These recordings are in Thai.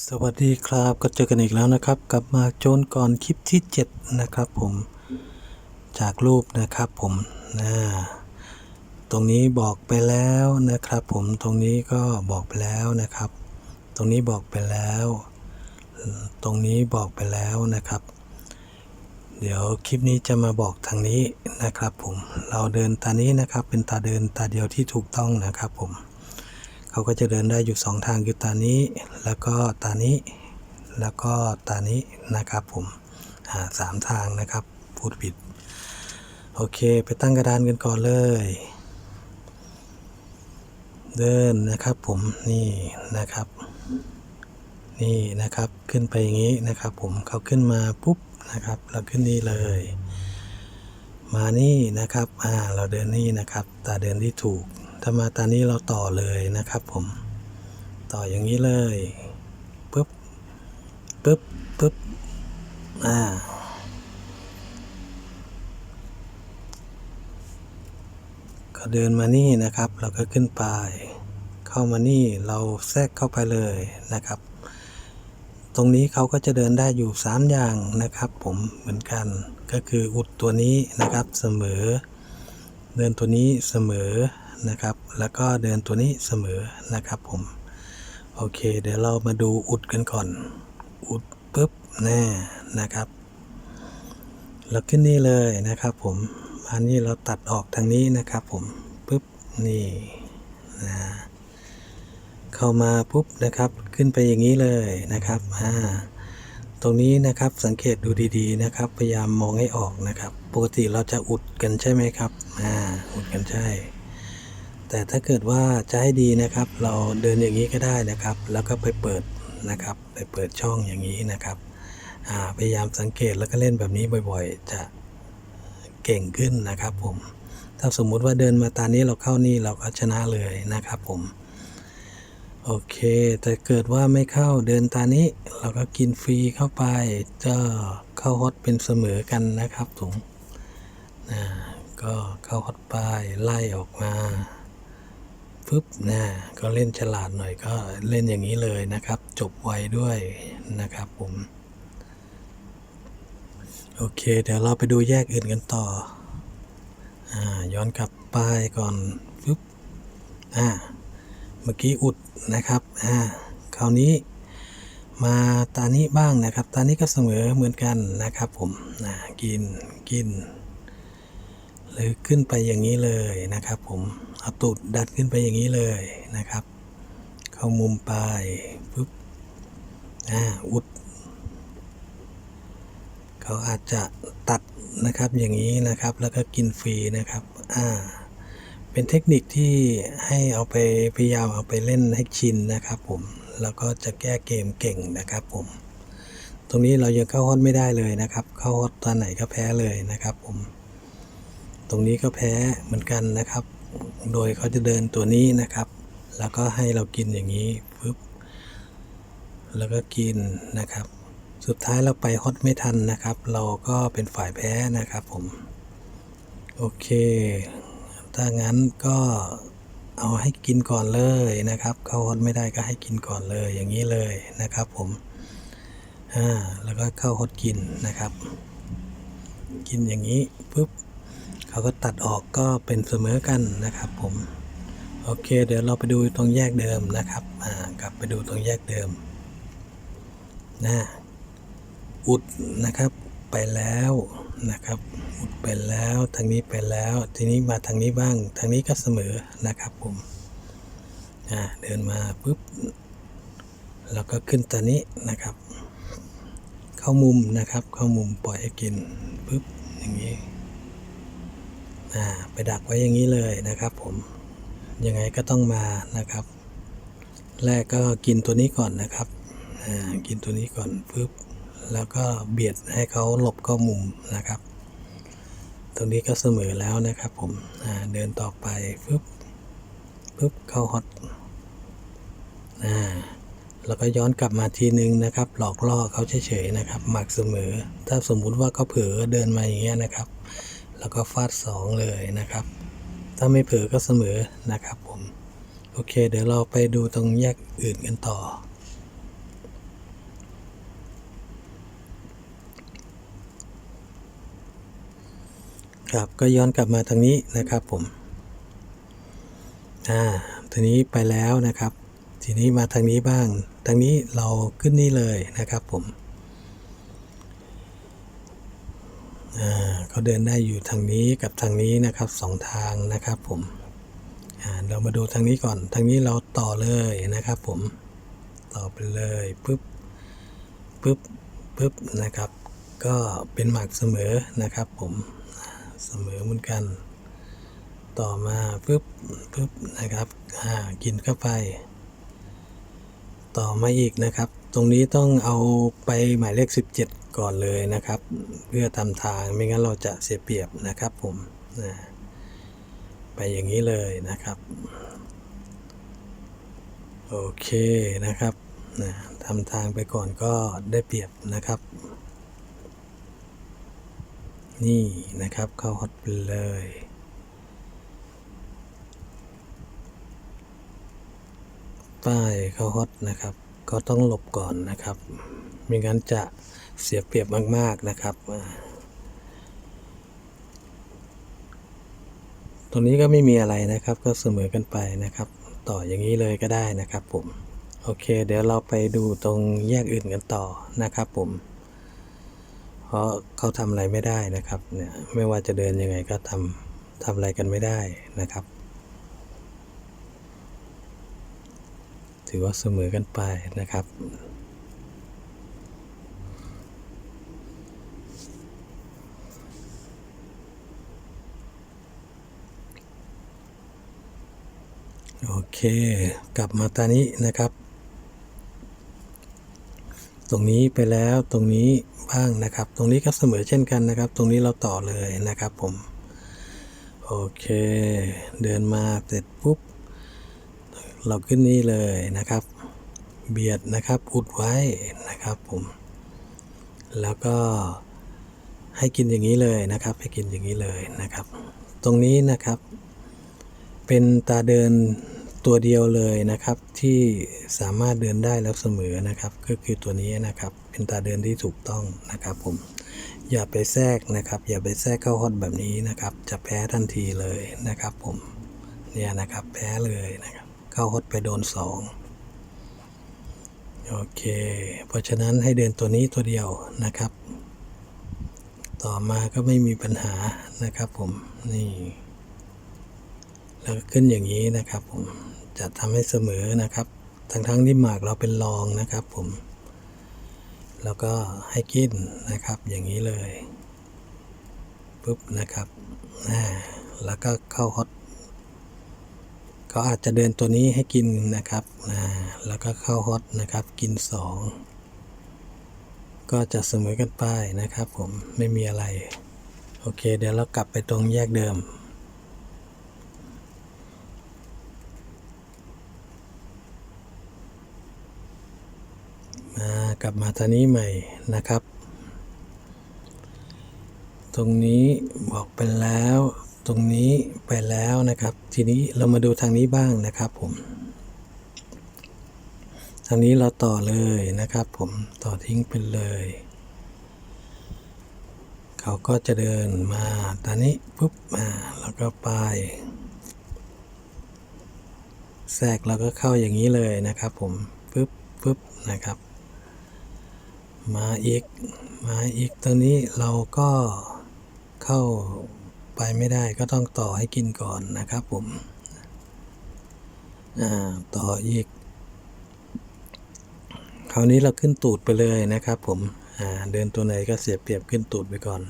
สวัสดีครับก็เจอกันอีกแล้วนะครับ กลับมาโจนก่อนคลิปที่ 7 นะครับผมจากรูปนะครับผมนะตรงนี้บอกไปแล้วนะครับผมตรงนี้ก็บอกไปแล้วนะครับ ตรงนี้บอกไปแล้ว ตรงนี้บอกไปแล้วนะครับ เดี๋ยวคลิปนี้จะมาบอกทางนี้นะครับผมเราเดินตานี้นะครับเป็นตาเดินตาเดียวที่ถูกต้องนะครับผม เขาก็จะเดินได้อยู่สองทางคือตานี้ แล้วก็ตานี้ แล้วก็ตานี้นะครับผมอ่าสามทางนะครับพูดผิด โอเค ไปตั้งกระดานกันก่อนเลย เดินนะครับผมนี่นะครับ นี่นะครับขึ้นไปอย่างนี้นะครับผมเขาขึ้นมาปุ๊บนะครับ เราขึ้นนี่เลย มานี่นะครับอ่าเราเดินนี่นะครับแตาเดินที่ถูก ถ้ามาตานี้เราต่อเลยนะครับผม ต่ออย่างนี้เลยปุ๊บปุ๊บปุ๊บอ่าก็เดินมานี่นะครับ เราก็ขึ้นไป เข้ามานี่เราแทรกเข้าไปเลยนะครับ ตรงนี้เขาก็จะเดินได้อยู่ 3 อย่างนะครับ ผมเหมือนกันก็คืออุดตัวนี้นะครับเสมอ เดินตัวนี้เสมอ นะครับ แล้วก็เดินตัวนี้เสมอนะครับผม โอเค เดี๋ยวเรามาดูอุดกันก่อน อุดปุ๊บแน่นะครับเราขึ้นนี่เลยนะครับผมอันนี้เราตัดออกทางนี้นะครับผมปุ๊บนี่นะเข้ามาปุ๊บนะครับ ขึ้นไปอย่างนี้เลยนะครับอ่าตรงนี้นะครับสังเกตดูดีๆนะครับ พยายามมองให้ออกนะครับ ปกติเราจะอุดกันใช่ไหมครับอ่าอุดกันใช่ แต่ถ้าเกิดว่าจะให้ดีนะครับ เราเดินอย่างนี้ก็ได้นะครับ แล้วก็ไปเปิดนะครับ ไปเปิดช่องอย่างนี้นะครับพยายามสังเกตแล้วก็เล่นแบบนี้บ่อยๆ จะเก่งขึ้นนะครับผม ถ้าสมมุติว่าเดินมาตานี้เราเข้านี่เราก็ชนะเลยนะครับผม โอเค แต่เกิดว่าไม่เข้าเดินตานี้ เราก็กินฟรีเข้าไปจะเข้าฮอตเป็นเสมอกันนะครับถุงอ่าก็เข้าฮอตไปไล่ออกมา ปึ๊บนะก็เล่นฉลาดหน่อยก็เล่นอย่างนี้เลยนะครับ จบไวด้วยนะครับผมโอเค เดี๋ยวเราไปดูแยกอื่นกันต่ออ่าย้อนกลับไปก่อนปึ๊บอ่าเมื่อกี้อุดนะครับอ่าคราวนี้มาตานี้บ้างนะครับ ตานี้ก็เสมอเหมือนกันนะครับผมนะกินกิน หรือขึ้นไปอย่างนี้เลยนะครับ ผมเอาตูดดัดขึ้นไปอย่างนี้เลยนะครับ เข้ามุมไปปุ๊บอ่าอุดเขาอาจจะตัดนะครับอย่างนี้นะครับ แล้วก็กินฟรีนะครับอ่าเป็นเทคนิคที่ให้เอาไปพยายามเอาไปเล่นให้ชินนะครับ ผมแล้วก็จะแก้เกมเก่งนะครับผม ตรงนี้เรายังเข้าฮอตไม่ได้เลยนะครับ เข้าฮอตตอนไหนก็แพ้เลยนะครับผม ตรงนี้ก็แพ้เหมือนกันนะครับ โดยเขาจะเดินตัวนี้นะครับ แล้วก็ให้เรากินอย่างนี้ปึ๊บแล้วก็กินนะครับ สุดท้ายเราไปฮอตไม่ทันนะครับ เราก็เป็นฝ่ายแพ้นะครับผม โอเค ถ้างั้นก็เอาให้กินก่อนเลยนะครับ เข้าฮอตไม่ได้ก็ให้กินก่อนเลยอย่างนี้เลยนะครับ ผมอ่าแล้วก็เข้าฮอตกินนะครับ กินอย่างนี้ปุ๊บ เขาก็ตัดออกก็เป็นเสมอกันนะครับ ผมโอเค เดี๋ยวเราไปดูตรงแยกเดิมนะครับอ่ากลับไปดูตรงแยกเดิมนะอุดนะครับไปแล้วนะครับ อุดไปแล้วทางนี้ไปแล้ว ทีนี้มาทางนี้บ้าง ทางนี้ก็เสมอนะครับผมอ่าเดินมาปุ๊บแล้วก็ขึ้นตอนนี้นะครับ เข้ามุมนะครับ เข้ามุมปล่อยให้กินปุ๊บอย่างนี้ ไปดักไว้อย่างนี้เลยนะครับผมยังไงก็ต้องมานะครับ แรกก็กินตัวนี้ก่อนนะครับกินตัวนี้ก่อนปุ๊บแล้วก็เบียดให้เขาหลบเข้ามุมนะครับ ตรงนี้ก็เสมอแล้วนะครับผมเดินต่อไปปุ๊บปุ๊บเข้าฮอตแล้วก็ย้อนกลับมาทีนึงนะครับ หลอกล่อเขาเฉยๆนะครับ หมักเสมอ ถ้าสมมุติว่าเขาเผลอเดินมาอย่างเงี้ยนะครับ แล้วก็ฟาด 2 เลยนะครับ ถ้าไม่เผลอก็เสมอนะครับผม โอเค เดี๋ยวเราไปดูตรงแยกอื่นกันต่อ ครับก็ย้อนกลับมาทางนี้นะครับผม อ่าทีนี้ไปแล้วนะครับ ทีนี้มาทางนี้บ้าง ทางนี้เราขึ้นนี่เลยนะครับผม เขาเดินได้อยู่ทางนี้กับทางนี้นะครับสองทางนะครับผมเรามาดูทางนี้ก่อน ทางนี้เราต่อเลยนะครับผม ต่อไปเลยปุ๊บปุ๊บปุ๊บนะครับ ก็เป็นหมากเสมอนะครับผมเสมอเหมือนกัน ต่อมาปุ๊บปุ๊บนะครับกินเข้าไป ต่อมาอีกนะครับ ตรงนี้ต้องเอาไปหมายเลข 17 ก่อนเลยนะครับ เพื่อทำทางไม่งั้นเราจะเสียเปรียบนะครับผมนะไปอย่างนี้เลยนะครับ โอเคนะครับนะทำทางไปก่อนก็ได้เปรียบนะครับ นี่นะครับเข้าฮอตไปเลยป้ายเข้าฮอตนะครับ ก็ต้องหลบก่อนนะครับ ไม่งั้นจะ เสียเปรียบมาก ๆนะครับ ตรงนี้ก็ไม่มีอะไรนะครับ ก็เสมอกันไปนะครับ ต่ออย่างนี้เลยก็ได้นะครับผม โอเค เดี๋ยวเราไปดูตรงแยกอื่นกันต่อนะครับผม เพราะเขาทำอะไรไม่ได้นะครับ เนี่ย ไม่ว่าจะเดินยังไงก็ทำทำอะไรกันไม่ได้นะครับถือว่าเสมอกันไปนะครับ เค กลับมาตอนนี้นะครับ ตรงนี้ไปแล้วตรงนี้บ้างนะครับ ตรงนี้ก็เสมอเช่นกันนะครับ ตรงนี้เราต่อเลยนะครับผม โอเค เดินมาเสร็จปุ๊บ เราขึ้นนี่เลยนะครับ เบียดนะครับอุดไว้นะครับผม แล้วก็ให้กินอย่างนี้เลยนะครับ ให้กินอย่างนี้เลยนะครับ ตรงนี้นะครับ เป็นตาเดิน ตัวเดียวเลยนะครับที่สามารถเดินได้แล้วเสมอนะครับ ก็คือตัวนี้นะครับเป็นตาเดินที่ถูกต้องนะครับผมอย่าไปแทรกนะครับ อย่าไปแทรกเข้าฮอตแบบนี้นะครับ จะแพ้ทันทีเลยนะครับ ผมเนี่ยนะครับแพ้เลยนะครับ เข้าฮอตไปโดนสองโอเค เพราะฉะนั้นให้เดินตัวนี้ตัวเดียวนะครับ ต่อมาก็ไม่มีปัญหานะครับ ผมนี่แล้วขึ้นอย่างนี้นะครับผม จะทำให้เสมอนะครับ ทั้งทั้งๆที่หมากเราเป็นรองนะครับผม แล้วก็ให้กินนะครับ อย่างนี้เลยปุ๊บนะครับอ่าแล้วก็เข้าฮอตก็อาจจะเดินตัวนี้ให้กินนะครับอ่าแล้วก็เข้าฮอตนะครับ กินสองก็จะเสมอกันไปนะครับ ผมไม่มีอะไร โอเค เดี๋ยวเรากลับไปตรงแยกเดิม มากลับมาทางนี้ใหม่นะครับ ตรงนี้บอกไปแล้ว ตรงนี้ไปแล้วนะครับ ทีนี้เรามาดูทางนี้บ้างนะครับผมทางนี้เราต่อเลยนะครับ ผมต่อทิ้งไปเลย เขาก็จะเดินมาตอนนี้ปุ๊บมาแล้วก็ไปแทรกแล้วก็เข้าอย่างนี้เลยนะครับ ผมปุ๊บปุ๊บนะครับ มาอีก มาอีกตอนนี้เราก็เข้าไปไม่ได้ก็ต้องต่อให้กินก่อนนะครับผมอ่าต่ออีก คราวนี้เราขึ้นตูดไปเลยนะครับผมอ่าเดินตัวไหนก็เสียเปรียบขึ้นตูดไปก่อน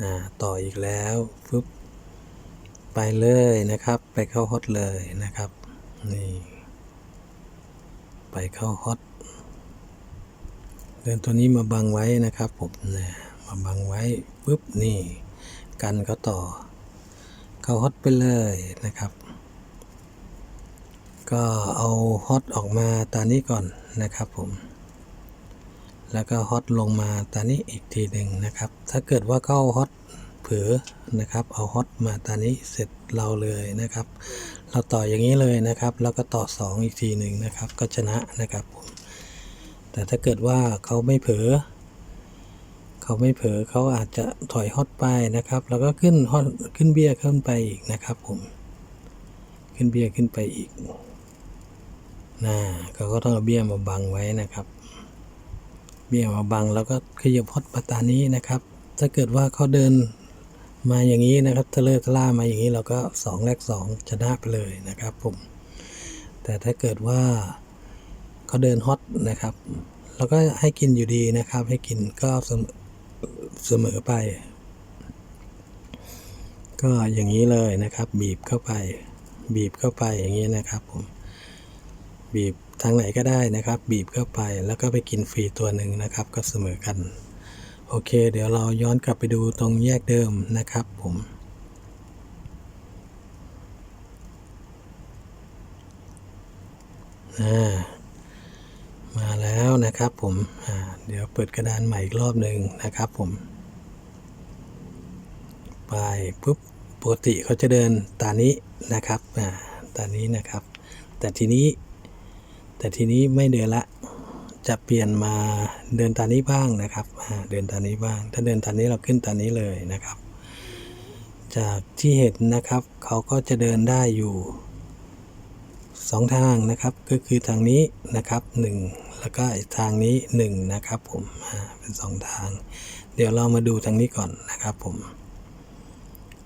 อ่าต่ออีกแล้วปุ๊บไปเลยนะครับ ไปเข้าฮอตเลยนะครับ นี่ ไปเข้าฮอต เดินตัวนี้มาบังไว้นะครับผมนะมาบังไว้ปุ๊บนี่ กันก็ต่อ เขาฮอตไปเลยนะครับ ก็เอาฮอตออกมาตานี้ก่อนนะครับผมแล้วก็ฮอตลงมาตานี้อีกทีหนึ่งนะครับ ถ้าเกิดว่าเข้าฮอตเผือนะครับ เอาฮอตมาตานี้เสร็จเราเลยนะครับ เราต่ออย่างนี้เลยนะครับ แล้วก็ต่อสองอีกทีหนึ่งนะครับ ก็ชนะนะครับผม แต่ถ้าเกิดว่าเขาไม่เผลอเขาไม่เผลอเขาอาจจะถอยฮอตไปนะครับ แล้วก็ขึ้นฮอตขึ้นเบี้ยขึ้นไปอีกนะครับผมขึ้นเบี้ยขึ้นไปอีกนะเขาก็ต้องเอาเบี้ยมาบังไว้นะครับ เบี้ยมาบังแล้วก็ขยับฮอตมาตานี้นะครับ ถ้าเกิดว่าเขาเดินมาอย่างนี้นะครับทะเลทะล่ามาอย่างนี้เราก็สองแลกสองชนะไปเลยนะครับผมแต่ถ้าเกิดว่า เขาเดินฮอตนะครับเราก็ให้กินอยู่ดีนะครับ ให้กินก็เสมอเสมอไป ก็อย่างนี้เลยนะครับ บีบเข้าไป บีบเข้าไปอย่างนี้นะครับผมบีบทางไหนก็ได้นะครับ บีบเข้าไปแล้วก็ไปกินฟรีตัวหนึ่งนะครับ ก็เสมอกัน โอเค เดี๋ยวเราย้อนกลับไปดูตรงแยกเดิมนะครับผมอ่า มาแล้วนะครับผมเดี๋ยวเปิดกระดานใหม่อีกรอบหนึ่งนะครับผมไปปุ๊บปกติเขาจะเดินตานี้นะครับอ่าตานี้นะครับ แต่ทีนี้ แต่ทีนี้ไม่เดินละจะเปลี่ยนมาเดินตานี้บ้างนะครับเดินตานี้บ้าง ถ้าเดินตานี้เราขึ้นตานี้เลยนะครับ จากที่เห็นนะครับเขาก็จะเดินได้อยู่ สองทางนะครับก็คือทางนี้นะครับหนึ่งแล้วก็ทางนี้หนึ่งนะครับผมเป็นสองทาง เดี๋ยวเรามาดูทางนี้ก่อนนะครับผม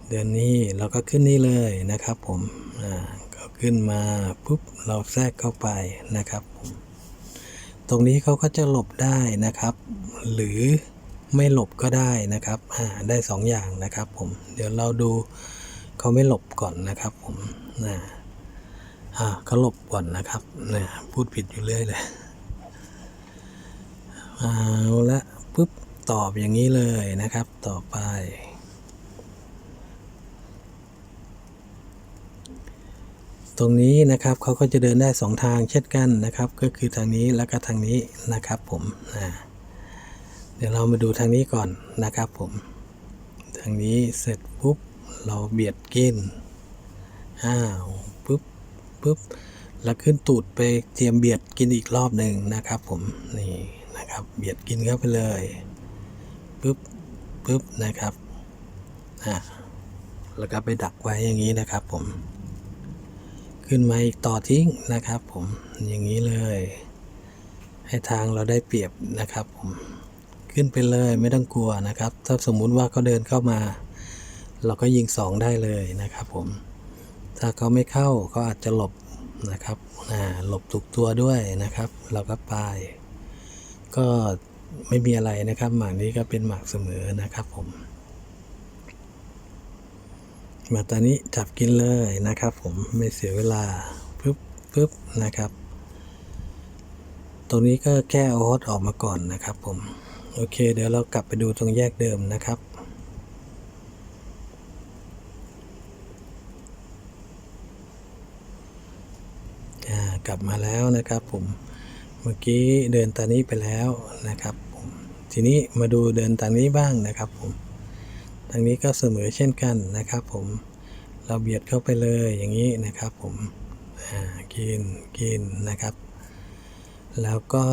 เดือนนี้เราก็ขึ้นนี่เลยนะครับผมอ่าก็ขึ้นมาปุ๊บเราแทรกเข้าไปนะครับผมตรงนี้เขาก็จะหลบได้นะครับ หรือไม่หลบก็ได้นะครับได้สองอย่างนะครับผมเดี๋ยวเราดูเขาไม่หลบก่อนนะครับผมนะ อ่าเขาหลบก่อนนะครับเนี่ยพูดผิดอยู่เรื่อยเลยเอาละปุ๊บตอบอย่างนี้เลยนะครับ ต่อไป ตรงนี้นะครับเขาก็จะเดินได้สองทางเช่นกันนะครับ ก็คือทางนี้แล้วก็ทางนี้นะครับผมอ่าเดี๋ยวเรามาดูทางนี้ก่อนนะครับผม ทางนี้เสร็จปุ๊บเราเบียดกินอ้าว ปุ๊บแล้วขึ้นตูดไปเตรียมเบียดกินอีกรอบหนึ่งนะครับ ผมนี่นะครับ เบียดกินเข้าไปเลยปุ๊บปุ๊บนะครับอะแล้วก็ไปดักไว้อย่างนี้นะครับ ผม ขึ้นมาอีกต่อทิ้งนะครับ ผมอย่างนี้เลย ให้ทางเราได้เปรียบนะครับ ผมขึ้นไปเลยไม่ต้องกลัวนะครับ ถ้าสมมุติว่าเขาเดินเข้ามา เราก็ยิงสองได้เลยนะครับ ผม ถ้าเขาไม่เข้าก็อาจจะหลบนะครับหลบถูกตัวด้วยนะครับ เราก็ไปก็ไม่มีอะไรนะครับ หมากนี้ก็เป็นหมากเสมอนะครับผมมาตอนนี้จับกินเลยนะครับ ผมไม่เสียเวลาปึ๊บปึ๊บนะครับ ตรงนี้ก็แค่เอาฮอตออกมาก่อนนะครับ ผมโอเค เดี๋ยวเรากลับไปดูตรงแยกเดิมนะครับ อ่า กลับมาแล้วนะครับผมเมื่อกี้เดินตานี้ไปแล้วนะครับผมทีนี้มาดูเดินตานี้บ้างนะครับผมทางนี้ก็เสมอเช่นกันนะครับผมเราเบียดเข้าไปเลยอย่างนี้นะครับผมอ่ากินกินนะครับ แล้วก็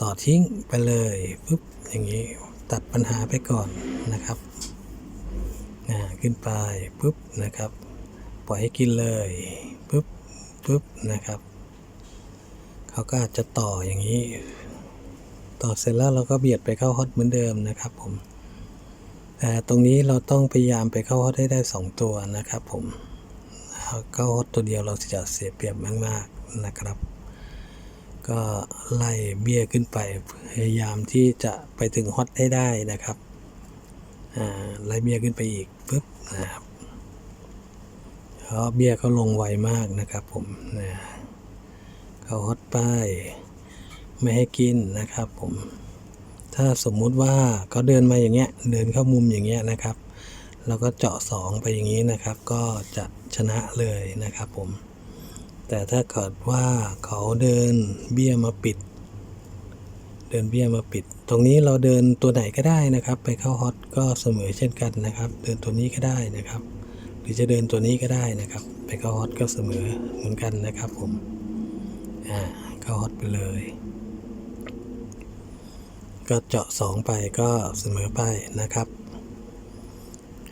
ต่อทิ้งไปเลยปุ๊บอย่างนี้ตัดปัญหาไปก่อนนะครับอ่าขึ้นไปปุ๊บนะครับ ปล่อยให้กินเลยปุ๊บ ปุ๊บนะครับเขาก็อาจจะต่ออย่างนี้ ต่อเสร็จแล้วเราก็เบียดไปเข้าฮอตเหมือนเดิมนะครับผมแต่ตรงนี้เราต้องพยายามไปเข้าฮอตให้ได้ 2 ตัวนะครับผมเข้าฮอตตัวเดียวเราจะเสียเปรียบมากๆนะครับ ก็ไล่เบี้ยขึ้นไปพยายามที่จะไปถึงฮอตให้ได้นะครับไล่เบี้ยขึ้นไปอีกปุ๊บนะครับ เพราเบี้ยเขาลงไวมากนะครับผมนะเขาฮอตป้ายไม่ให้กินนะครับผม ถ้าสมมุติว่าเขาเดินมาอย่างเงี้ย เดินเข้ามุมอย่างเงี้ยนะครับเราก็เจาะสองไปอย่างนี้นะครับ ก็จะชนะเลยนะครับผม แต่ถ้าเกิดว่าเขาเดินเบี้ยมาปิด เดินเบี้ยมาปิด ตรงนี้เราเดินตัวไหนก็ได้นะครับ ไปเข้าฮอตก็เสมอเช่นกันนะครับ เดินตัวนี้ก็ได้นะครับ รือจะเดินตัวนี้ก็ได้นะครับ ไปเข้าฮอตก็เสมอเหมือนกันนะครับผมอ่าเข้าฮอตไปเลย ก็เจาะสองไปก็เสมอไปนะครับ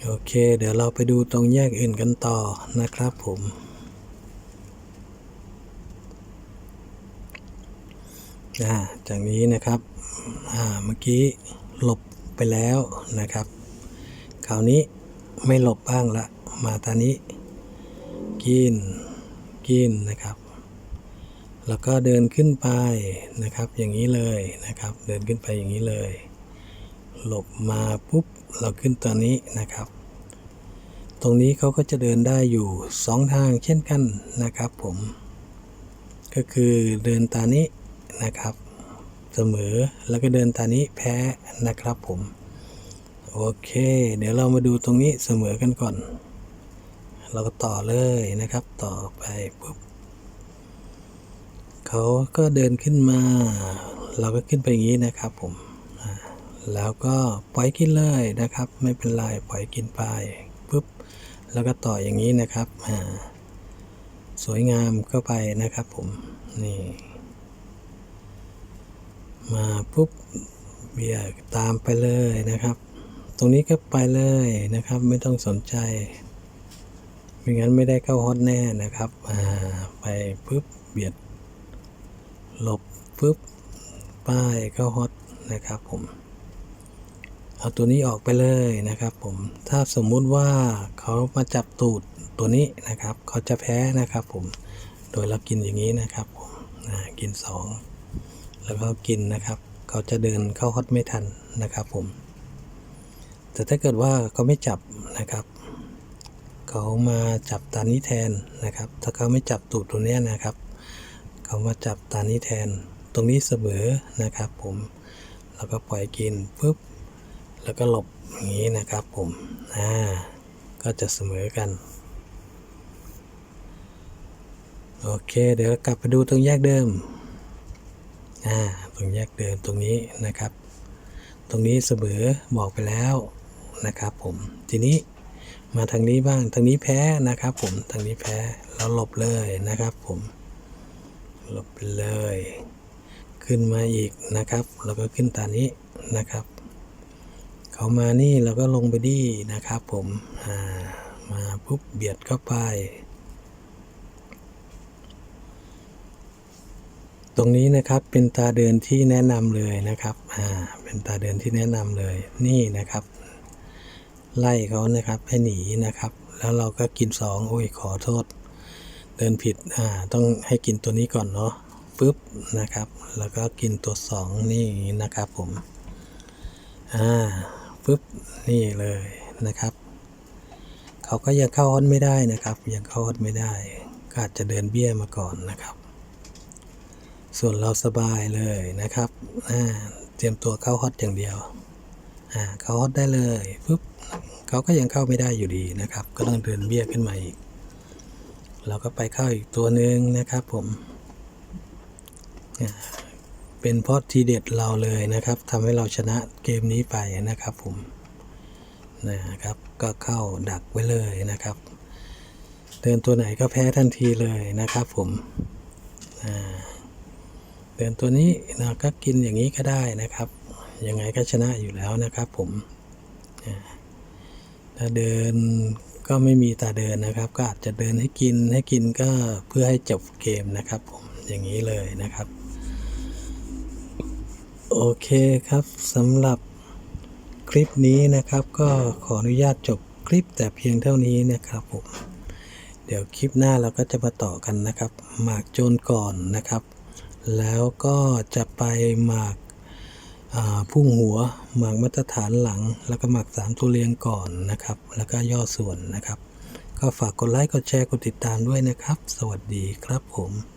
โอเค เดี๋ยวเราไปดูตรงแยกอื่นกันต่อนะครับผมอ่าจากนี้นะครับอ่าเมื่อกี้หลบไปแล้วนะครับ คราวนี้ไม่หลบบ้างละ มาตอนนี้ กิน กินนะครับ แล้วก็เดินขึ้นไปนะครับ อย่างนี้เลยนะครับ เดินขึ้นไปอย่างนี้เลย หลบมาปุ๊บ เราขึ้นตอนนี้นะครับ ตรงนี้เขาก็จะเดินได้อยู่สองทางเช่นกันนะครับ ผม ก็คือเดินตานี้นะครับ เสมอแล้วก็เดินตานี้แพ้นะครับผมโอเค เดี๋ยวเรามาดูตรงนี้เสมอกันก่อน เราก็ต่อเลยนะครับ ต่อไปปุ๊บเขาก็เดินขึ้นมา เราก็ขึ้นไปอย่างนี้นะครับผมแล้วก็ปล่อยกินเลยนะครับ ไม่เป็นไรปล่อยกินไปปุ๊บแล้วก็ต่ออย่างนี้นะครับสวยงามเข้าไปนะครับผมนี่มาปุ๊บเบียตามไปเลยนะครับ ตรงนี้ก็ไปเลยนะครับ ไม่ต้องสนใจ ไม่งั้นไม่ได้เข้าฮอตแน่นะครับอ่าไปปุ๊บเบียดหลบปุ๊บป้ายเข้าฮอตนะครับผมเอาตัวนี้ออกไปเลยนะครับผมถ้าสมมุติว่าเขามาจับตูดตัวนี้นะครับ เขาจะแพ้นะครับผมโดยเรากินอย่างนี้นะครับผมอ่ากินสองแล้วก็กินนะครับ เขาจะเดินเข้าฮอตไม่ทันนะครับผมแต่ถ้าเกิดว่าเขาไม่จับนะครับ เขามาจับตานี้แทนนะครับ ถ้าเขาไม่จับตูดตัวนี้นะครับ เขามาจับตานี้แทน ตรงนี้เสมอนะครับ ผมแล้วก็ปล่อยกินปุ๊บแล้วก็หลบอย่างนี้นะครับ ผมอ่าก็จะเสมอกันโอเค เดี๋ยวกลับไปดูตรงแยกเดิมอ่าตรงแยกเดิมตรงนี้นะครับ ตรงนี้เสมอบอกไปแล้วนะครับ ผมทีนี้ มาทางนี้บ้าง ทางนี้แพ้นะครับ ผม ทางนี้แพ้ แล้วหลบเลยนะครับ ผม หลบไปเลย ขึ้นมาอีกนะครับ แล้วก็ขึ้นตานี้นะครับ เขามานี่เราก็ลงไปดีนะครับ ผม อ่า มาปุ๊บเบียดเข้าไป ตรงนี้นะครับเป็นตาเดินที่แนะนำเลยนะครับ อ่า เป็นตาเดินที่แนะนำเลย นี่นะครับ ไล่เขานะครับให้หนีนะครับ แล้วเราก็กินสองโอ้ยขอโทษ เดินผิดอ่าต้องให้กินตัวนี้ก่อนเนาะปุ๊บนะครับ แล้วก็กินตัวสองนี่นะครับผมอ่าปุ๊บนี่เลยนะครับเขาก็ยังเข้าฮอตไม่ได้นะครับ ยังเข้าฮอตไม่ได้ก็อาจจะเดินเบี้ยมาก่อนนะครับ ส่วนเราสบายเลยนะครับอ่าเตรียมตัวเข้าฮอตอย่างเดียวอ่าเข้าฮอตได้เลยปุ๊บ เขาก็ยังเข้าไม่ได้อยู่ดีนะครับ ก็ต้องเดินเบี้ยขึ้นมาอีก เราก็ไปเข้าอีกตัวหนึ่งนะครับผมเป็นเพราะทีเด็ดเราเลยนะครับทำให้เราชนะเกมนี้ไปนะครับผมนะครับก็เข้าดักไว้เลยนะครับ เดินตัวไหนก็แพ้ทันทีเลยนะครับผมเดินตัวนี้นะก็กินอย่างนี้ก็ได้นะครับ ยังไงก็ชนะอยู่แล้วนะครับผมอ่า ถ้าเดินก็ไม่มีตาเดินนะครับ ก็อาจจะเดินให้กินให้กินก็เพื่อให้จบเกมนะครับผมอย่างนี้เลยนะครับ โอเคครับสำหรับคลิปนี้นะครับ ก็ขออนุญาตจบคลิปแต่เพียงเท่านี้นะครับผมเดี๋ยวคลิปหน้าเราก็จะมาต่อกันนะครับ หมากโจรก่อนนะครับ แล้วก็จะไปหมาก พุ่งหัวหมากมาตรฐานหลัง แล้วก็หมากสามตัวเรียงก่อนนะครับ แล้วก็ย่อส่วนนะครับ ก็ฝากกดไลค์กดแชร์กดติดตามด้วยนะครับ สวัสดีครับผม